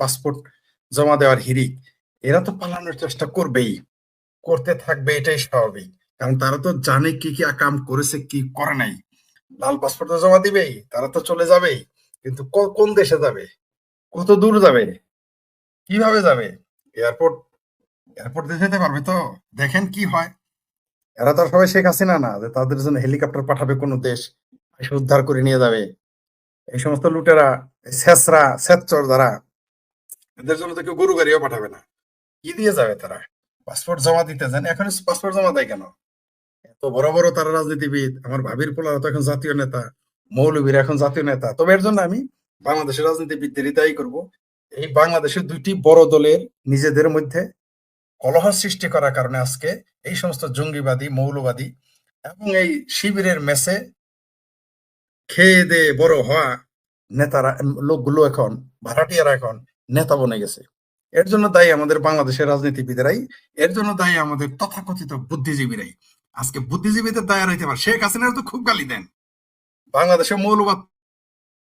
Passport জমা দেওয়ার হিরিক এরা তো পালানোর চেষ্টা করবেই। করতে থাকবে, এটাই স্বাভাবিক। কারণ তারা তো জানে কি কি কাম করেছে, কি করে নাই। লাল পাসপোর্ট তো জমা দিবেই, তারা তো চলে যাবেই কিন্তু কোন দেশে যাবে? কত দূর যাবে? কীভাবে যাবে? এয়ারপোর্ট এয়ারপোর্ট দিয়ে যেতে পারবে তো? দেখেন কি হয়। এরা তো আর সবাই শেখ হাসিনা না, যে তাদের জন্য হেলিকপ্টার পাঠাবে কোনো দেশ, এসে উদ্ধার করে নিয়ে যাবে। এই সমস্ত লুটেরা শেষরা স্বেচ্ছর যারা এদের জন্য তো কেউ গরু গাড়িও পাঠাবে না। কি দিয়ে যাবে তারা? পাসপোর্ট জমা দিতে যান। এখন পাসপোর্ট জমা দেয় কেন? এত বড় বড় তারা রাজনীতিবিদ। আমার ভাবির পোলারা তো এখন জাতীয় নেতা, মৌলবীর এখন জাতীয় নেতা। তবে এর জন্য আমি বাংলাদেশের রাজনীতিবিদদেরই দায়ী করব। এই বাংলাদেশের দুইটি বড় দলের নিজেদের মধ্যে কলহ সৃষ্টি করার কারণে আজকে এই সমস্ত জঙ্গিবাদী, মৌলবাদী এবং এই শিবিরের মেসে খেয়ে দে বড় হওয়া নেতারা, লোকগুলো এখন, ভাড়াটিয়ারা এখন নেতা বনে গেছে। এর জন্য দায়ী আমাদের বাংলাদেশের রাজনীতিবিদেরাই, এর জন্য দায়ী আমাদের তথাকথিত বুদ্ধিজীবীরাই। আজকে বুদ্ধিজীবীদের দায় রইতে পারে। শেখ হাসিনার তো খুব গালি দেন। বাংলাদেশের মৌলবাদ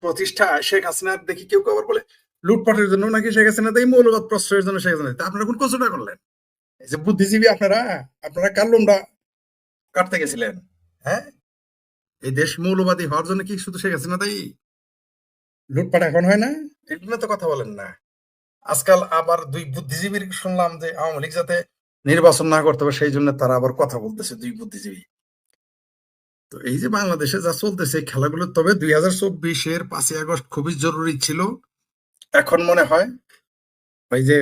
প্রতিষ্ঠা শেখ হাসিনার দেখি কেউ কেউ বলে, লুটপাটের জন্য নাকি শেখ হাসিনা দেয়, মৌলবাদ প্রশ্রয়ের জন্য শেখ হাসিনা আপনারা কোন কষ্টটা করলেন? এই যে বুদ্ধিজীবী আপনারা আপনারা কার লোমটা কাটতে গেছিলেন? হ্যাঁ? এই দেশ মৌলবাদী হওয়ার জন্য কি শুধু শেখ হাসিনা দেয়? লুটপাট এখন হয় না? এগুলো তো কথা বলেন না। আজকাল আবার দুই বুদ্ধিজীবীর শুনলাম যে আওয়ামী লীগ যাতে নির্বাচন না করতে পারে, সেই জন্য তারা আবার কথা বলতেছে দুই বুদ্ধিজীবী। তো এই যে বাংলাদেশে যা চলতেছে খেলাগুলো, তবে দুই হাজার চব্বিশের পাঁচই আগস্ট খুবই জরুরি ছিল। এখন মনে হয় ওই যে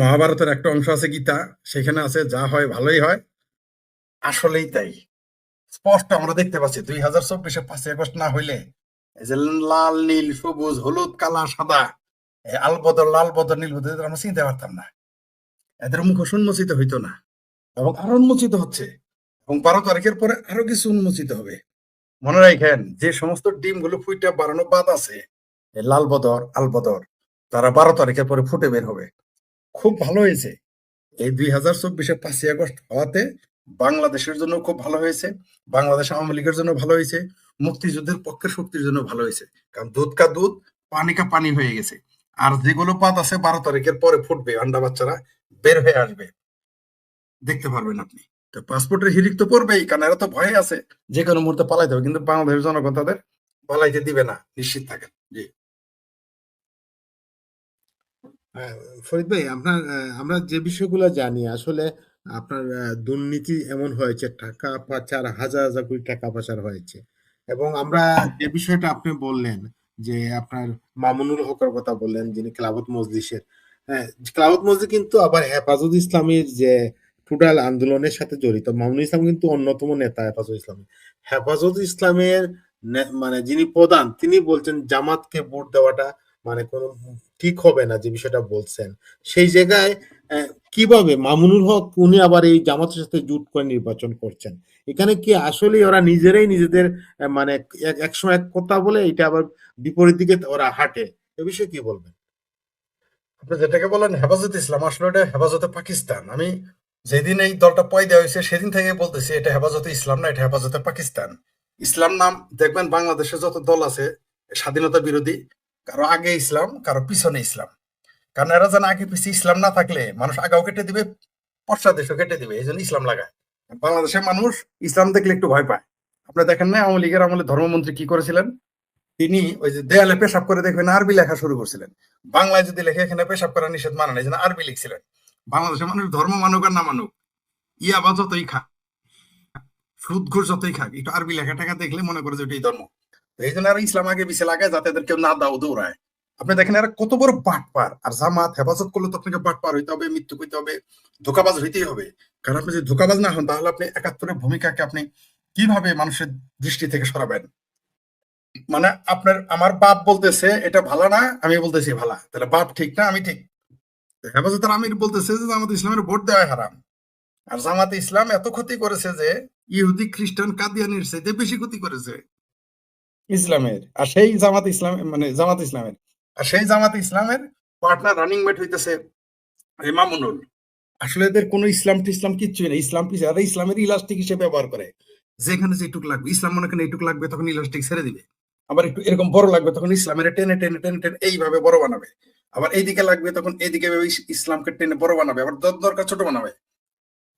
মহাভারতের একটা অংশ আছে গীতা, সেখানে আছে যা হয় ভালোই হয়। আসলেই তাই। স্পষ্ট আমরা দেখতে পাচ্ছি, দুই হাজার চব্বিশে পাঁচই আগস্ট না হইলে লাল, নীল, সবুজ, হলুদ, কালা, সাদা আলবদর লাল বদর নীল বদর আমরা চিনতে পারতাম না। এদের মুখ উন্মোচিত হইতো না। এবং আরও উন্মোচিত হচ্ছে। এবং বারো তারিখের পরে আরও কিছু উন্মোচিত হবে। মনে রাখেন, যে সমস্ত ডিমগুলো ফুইটা বাড়ানো বাদ আছে লাল বদর আল বদর তারা বারো তারিখের পরে ফুটে বের হবে। খুব ভালো হয়েছে। এই দুই হাজার চব্বিশে পাঁচই আগস্ট হওয়াতে বাংলাদেশের জন্য খুব ভালো হয়েছে। বাংলাদেশ আওয়ামী লীগের জন্য ভালো হয়েছে। মুক্তিযুদ্ধের পক্ষের শক্তির জন্য ভালো হয়েছে। কারণ দুধ কা দুধ, পানি কা পানি হয়ে গেছে। আর যেগুলো পাত আছে বারো তারিখের পরে ফুটবে, আন্ডা বাচ্চারা বের হয়ে আসবে। দেখতে পারবেন আপনি। তো পাসপোর্টের হিরিক তো পড়বেই, কারণ এরা তো ভয়ে আছে। যে কোনো মুহূর্তে পালাইতে হবে, কিন্তু বাংলাদেশের জনগণ তাদের পালাইতে দিবে না, নিশ্চিত থাকেন। জি। ফরিদ ভাই, আপনার আমরা যে বিষয়গুলো জানি, আসলে আপনার দুর্নীতি এমন হয়েছে, টাকা পাচার, হাজার হাজার কোটি টাকা পাচার হয়েছে। এবং আমরা যে বিষয়টা আপনি বললেন যে আপনার মামুনুল হকের কথা বললেন, যিনি ক্লাবত মজলিসের হ্যাঁ ক্লাবত মজলিস কিন্তু আবার হেফাজত ইসলামের যে টোটাল আন্দোলনের সাথে জড়িত। মামুনুল ইসলাম কিন্তু অন্যতম নেতা হেফাজত ইসলামের হেফাজত ইসলামের মানে যিনি প্রধান, তিনি বলছেন জামাতকে ভোট দেওয়াটা মানে কোনো ঠিক হবে না, যে বিষয়টা বলছেন। সেই জায়গায় কীভাবে মামুনুল হক, উনি আবার এই জামাতের সাথে জুট করে নির্বাচন করছেন? এখানে কি আসলে ওরা নিজেরাই নিজেদের মানে এক- একসময় এক কথা বলে এটা আবার বিপরীত দিকে ওরা হাঁটে? এ বিষয়ে কি বলবেন? আপনি যেটাকে বলেন হেফাজত ইসলাম, আসলে এটা হেফাজতে পাকিস্তান। আমি যেদিন এই দলটা পয়দা হয়েছে, সেদিন থেকে বলতেছি, এটা হেফাজতে ইসলাম না, এটা হেফাজতে পাকিস্তান। ইসলাম নাম দেখবেন বাংলাদেশে যত দল আছে, স্বাধীনতা বিরোধী, কারও আগে ইসলাম, কারও পিছনে ইসলাম। কারণ এরা যেন আগে পিছিয়ে ইসলাম না থাকলে, মানুষ আগাও কেটে দিবে, পশ্চাদেশও কেটে দিবে, এই জন্য ইসলাম লাগায়। বাংলাদেশের মানুষ ইসলাম দেখলে একটু ভয় পায়। আপনি দেখেন না, আওয়ামী লীগের আমলে ধর্মমন্ত্রী কি করেছিলেন? তিনি ওই যে দেয়ালে পেশাব করে দেখবেন আরবি লেখা শুরু করছিলেন। বাংলায় যদি লেখে, এখানে পেশাব করা নিষেধ মানে এই আরবি লিখছিলেন। বাংলাদেশের মানুষ ধর্ম মানুক আর না মানুক, ইয়াবা যতই খাক সুদ ঘুষ যতই খাক, একটু আরবি লেখা টাকা দেখলে মনে করে যে এটাই ধর্ম। তো এই জন্য আর ইসলাম আগে পিছিয়ে লাগায় যাতে এদের কেউ না দাও দৌড়ায়। আপনি দেখেন এরা কত বড় বাট পার আর জামাত, হেফাজত করলে তো আপনাকে বাট পার হইতে হবে, মৃত্যু হইতে হবে, ধোকাবাজ হইতেই হবে। কারণ আপনি যদি ধোকাবাজ না হন তাহলে আপনি একাত্তরের ভূমিকাকে আপনি কীভাবে মানুষের দৃষ্টি থেকে সরাবেন? মানে আপনার আমার বাপ বলতেছে এটা ভালো না আমি বলতেছি ভালা। তাহলে বাপ ঠিক না আমি ঠিক। হেফাজতের আমির বলতেছে যে জামাত ইসলামের ভোট দেওয়া হারাম। আর জামাতে ইসলাম এত ক্ষতি করেছে যে ইহুদি খ্রিস্টান কাদিয়ানির চাইতে বেশি ক্ষতি করেছে। ইসলামের আর সেই জামাত ইসলাম মানে জামাত ইসলামের। আর সেই জামাত ইসলামের পার্টনার রানিং মেট হইতেছে মামুনুল। আসলে এদের কোনো ইসলাম টিসলাম কিচ্ছুই না। ইসলাম পিছিয়ে এরা ইসলামের ইলাস্টিক হিসেবে ব্যবহার করে। যেখানে যেটুক লাগবে। ইসলাম মনে করেন এইটুক লাগবে, তখন ইলাস্টিক ছেড়ে দিবে। আবার একটু এরকম বড় লাগবে, তখন ইসলামের টেনে টেনে টেনে টেনে এইভাবে বড় বানাবে। আবার এইদিকে লাগবে, তখন এইদিকে ইসলামকে টেনে বড় বানাবে। আবার দর- দরকার ছোট বানাবে।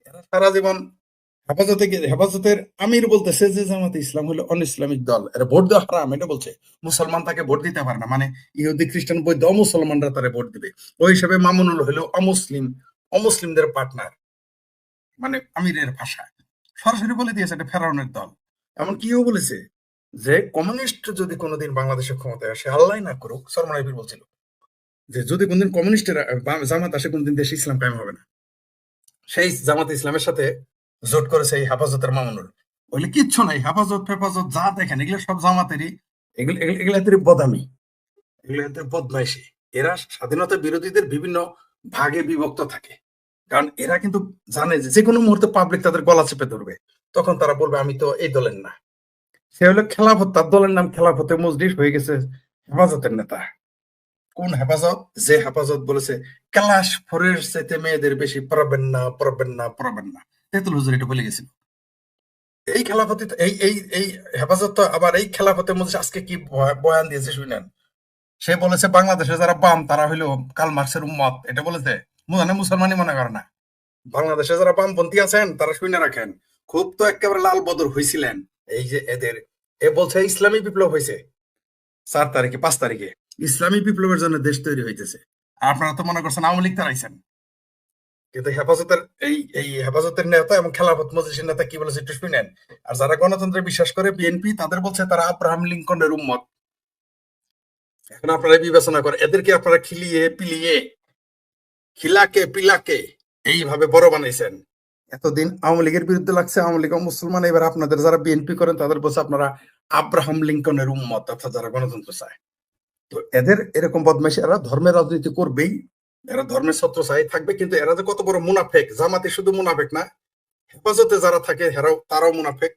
এরা সারা জীবন হেফাজতে হেফাজতের আমির বলতেছে যে জামাতে ইসলাম হলো অন ইসলামিক দল। এরা ভোট দেওয়া হারাম, এটা বলছে। মুসলমান তাকে ভোট দিতে পারে না। মানে ইহুদি, খ্রিস্টান বৈধ অমুসলমানরা তারা ভোট দিবে। ওই হিসাবে মামুনুল হলো অমুসলিম অমুসলিমদের পার্টনার মানে আমিরের ভাষা। সরাসরি বলে দিয়েছে এটা ফেরাউনের দল। এমন কিও বলেছে যে কমিউনিস্ট যদি কোনোদিন বাংলাদেশে ক্ষমতায় আসে আল্লাহ না করুক সরমান আইবির বলছিল যে যদি কোনদিন কমিউনিস্টের জামাত আসে, কোনদিন দেশে ইসলাম কায়েম হবে না। সেই জামাত ইসলামের সাথে জোট করেছে এই হেফাজতের মামুনুল। বলে কিচ্ছু নাই, হেফাজত, ফেফাজত, যা দেখেন, এগুলো সব জামাতেরই এগুলো, এগুলো- এদের বদামি। এগুলো এদের বদমাইশি। এরা স্বাধীনতা বিরোধীদের বিভিন্ন ভাগে বিভক্ত থাকে। কারণ এরা কিন্তু জানে যে কোনো মুহূর্তে পাবলিক তাদের গলা চেপে ধরবে। তখন তারা বলবে, আমি তো এই দলের না। সে হলো খেলাফত, তার দলের নাম খেলাফতে মজলিস হয়ে গেছে হেফাজতের নেতা। কোন হেফাজত? যে হেফাজত বলেছে, ক্লাস ফোরের চাইতে মেয়েদের বেশি পড়াবেন না পড়াবেন না পড়াবেন না। তেতুল হুজুর এটা বলে গেছিল। এই খেলাফতি এই এই এই হেফাজত তো আবার এই খেলাফতে মজলিস আজকে কি বয়ান দিয়েছে শুনেন? সে বলেছে, বাংলাদেশে যারা বাম, তারা হইল কাল মার্ক্সের উম্মত। এটা বলেছে? মানে মুসলমানই মনে করে না। বাংলাদেশে যারা বামপন্থী আছেন তারা শুনে রাখেন খুব তো একেবারে লাল বদর হয়েছিলেন এই যে এদের এ বলছে ইসলামী বিপ্লব হয়েছে চার তারিখে পাঁচ তারিখে। ইসলামী বিপ্লবের জন্য দেশ তৈরি হইতেছে। আপনারা তো মনে করছেন আওয়ামী লীগ তারাইছেন কিন্তু হেফাজতের এই এই হেফাজতের নেতা এবং খেলাফত মজলিসের নেতা কি বলেছে একটু শুনেন। আর যারা গণতন্ত্রে বিশ্বাস করে বিএনপি তাদের বলছে তারা আব্রাহাম লিঙ্কনের উম্মত। এখন আপনারা বিবেচনা করে এদেরকে আপনারা খিলিয়ে পিলিয়ে খিলাকে, পিলাকে, এইভাবে বড় বানাইছেন। এতদিন আওয়ামী লীগের বিরুদ্ধে লাগছে, আওয়ামী লীগ মুসলমান, এবার আপনাদের যারা বিএনপি করেন, তাদের বলছে আপনারা আব্রাহাম লিঙ্কনের উম্মত, অর্থাৎ যারা গণতন্ত্র চায়। তো এদের এরকম বদমাইশি, এরা ধর্মের রাজনীতি করবেই। এরা ধর্মের ছত্র চাই থাকবে, কিন্তু এরা যে কত বড় মুনাফেক, জামাতে শুধু মুনাফেক না, হেফাজতে যারা থাকে, হেরাও, তারাও মুনাফেক।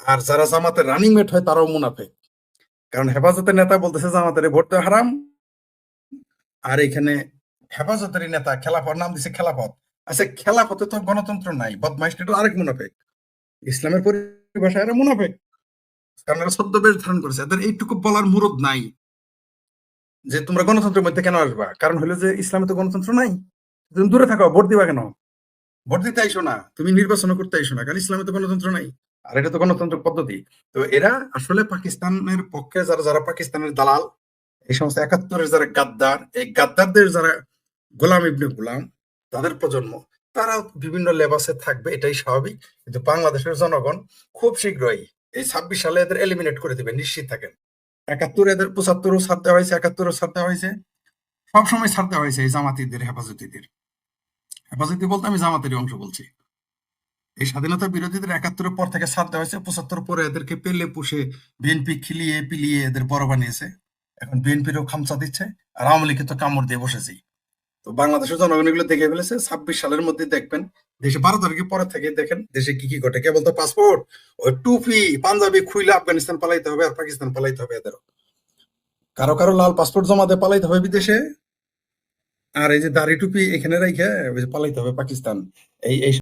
আর যারা জামাতের রানিং মেট হয়, তারাও মুনাফেক। কারণ হেফাজতের নেতা বলতেছে, জামাতের ভোট হারাম। আর এখানে হেফাজতের নেতা খেলাফত, নাম দিছে খেলাফত। আচ্ছা খেলাফতে তো গণতন্ত্র নাই, বদমাইশ এটা আরেক মুনাফেক। ইসলামের পরিভাষায় এরা মুনাফেক। কারণ এরা ছদ্মবেশ ধারণ করেছে। এদের এইটুকু বলার মুরদ নাই। যে তোমরা গণতন্ত্রের মধ্যে কেন আসবা? কারণ হলো যে ইসলামে তো গণতন্ত্র নাই। তুমি দূরে থাকো, ভোট দিবা কেন? ভোট দিতে আইসো না। তুমি নির্বাচন করতে আইসো না। কারণ ইসলামে তো গণতন্ত্র নাই। আর এটা তো গণতন্ত্র পদ্ধতি। তো এরা আসলে পাকিস্তানের পক্ষে যারা যারা পাকিস্তানের দালাল, এই সমস্ত একাত্তরের যারা গাদ্দার, এই গাদ্দারদের যারা গোলাম ইবনে গোলাম, তাদের প্রজন্ম তারা বিভিন্ন লেবাসে থাকবে, এটাই স্বাভাবিক। কিন্তু বাংলাদেশের জনগণ খুব শীঘ্রই এই ছাব্বিশ সালে এদের এলিমিনেট করে দিবে, নিশ্চিত থাকেন। একাত্তর এদের পঁচাত্তরও ছাড় দেওয়া হয়েছে, একাত্তরও ছাড় দেওয়া হয়েছে। সবসময় ছাড় দেওয়া হয়েছে এই জামাতিদের, হেফাজতিদের। হেফাজতি বলতে আমি জামাতেরই অংশ বলছি। এই স্বাধীনতা বিরোধীদের একাত্তরের পর থেকে ছাড় দেওয়া হয়েছে, পঁচাত্তর পরে এদেরকে পেলে পুষে বিএনপি খিলিয়ে, পিলিয়ে এদের বড় বানিয়েছে। এখন বিএনপিরও খামচা দিচ্ছে, আর আওয়ামী লীগকে তো কামড় দিয়ে বসেছি তো বাংলাদেশের জনগণ এগুলো দেখে ফেলেছে। ছাব্বিশ সালের মধ্যে দেখবেন, দেশে বারো তারিখের পরে থেকে দেখেন, দেশে কি কি ঘটে? কেবল তো পাসপোর্ট ওই টুপি, পাঞ্জাবি খুইলে আফগানিস্তান পালাইতে হবে আর পাকিস্তান পালাইতে হবে এদেরও। কারও কারও লাল পাসপোর্ট জমা দিয়ে পালাইতে হবে বিদেশে। আর এই যে দাড়ি টুপি এখানে যে পালাইতে হবে পাকিস্তান। এই এই